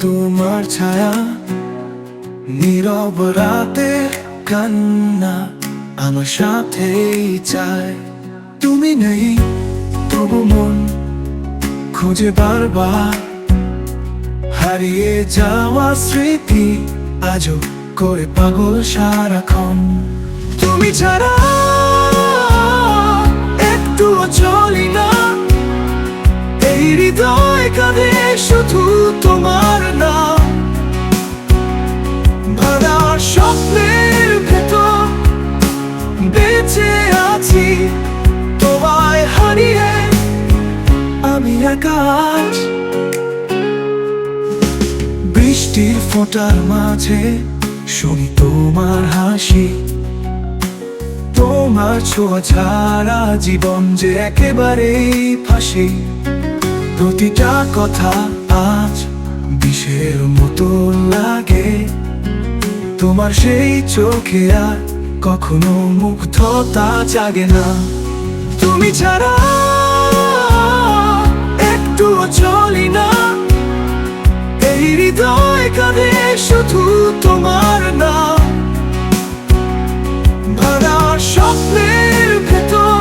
তোমার ছায়া, নীরব রাতে কান্না আমার সাথেই তুমি নেই, তবু মন খুঁজে বারবার। হারিয়ে যাওয়া স্মৃতি আজও করে পাগল সারাক্ষণ। তুমি ছাড়া একটু চলি বেঁচে আছি, তোমায় হারিয়ে আমি আকাশ বৃষ্টির ফোঁটার মাঝে শুনি তোমার হাসি, তোমার ছোঁয়া ছাড়া জীবন যে একেবারেই ফাঁসি। প্রতিটা কথা আজ বিষের মতো লাগে। তোমার সেই চোখে আর কখনো মুগ্ধতা জাগে না। তুমি ছাড়া একটু চলি না। এই হৃদয় কাঁদে শুধু তোমার না। ভরা স্বপ্নের ভেতর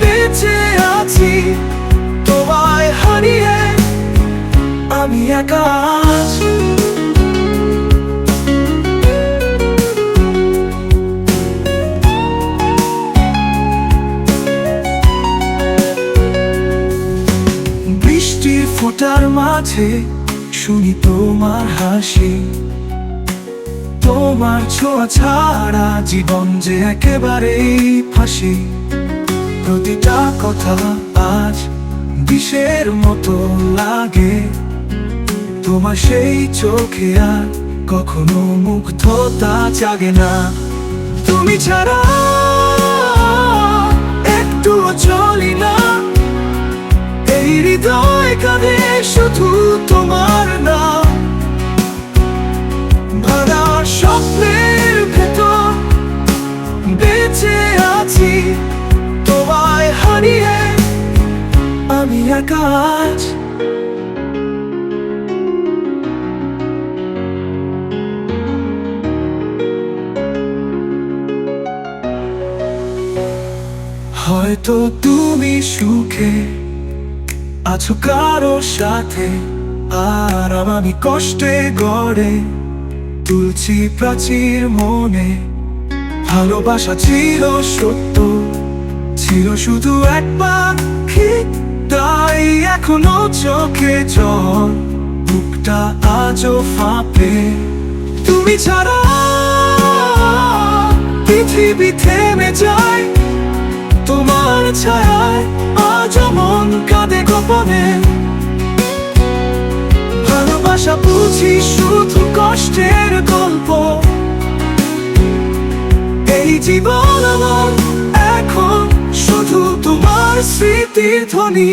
বেঁচে আছি, তোমায় হারিয়ে আমি আকাশ ফোঁটার মাঝে শুনি তোমার হাসি। তোমার ছোঁয়া ছাড়া জীবন যে একেবারেই ফাঁসি। প্রতিটা কথা আজ বিষের মতো লাগে। তোমার সেই চোখে আর কখনো মুগ্ধতা জাগে না। তুমি ছাড়া একটু চলি না। এই হৃদয় শুধু তোমার নাম ভরা স্বপ্নের ভেতর বেঁচে আছি, তোমায় হারিয়ে আমি আকাশ হয়তো তুমি সুখে আছো কারও সাথে, আর আমি কষ্টে গড়ে। তুলছি প্রাচীর মনে, ভালোবাসা ছিল সত্য, ছিল শুধু এক তাই এখনও চোখে জল। বুকটা আজও ফাঁপে। তুমি ছাড়া পৃথিবী থেমে যায়, তোমার কাঁদে গোপনে। ভালোবাসা বুঝি শুধু কষ্টের গল্প। এই জীবন আমার এখন শুধু তোমার স্মৃতির ধ্বনি।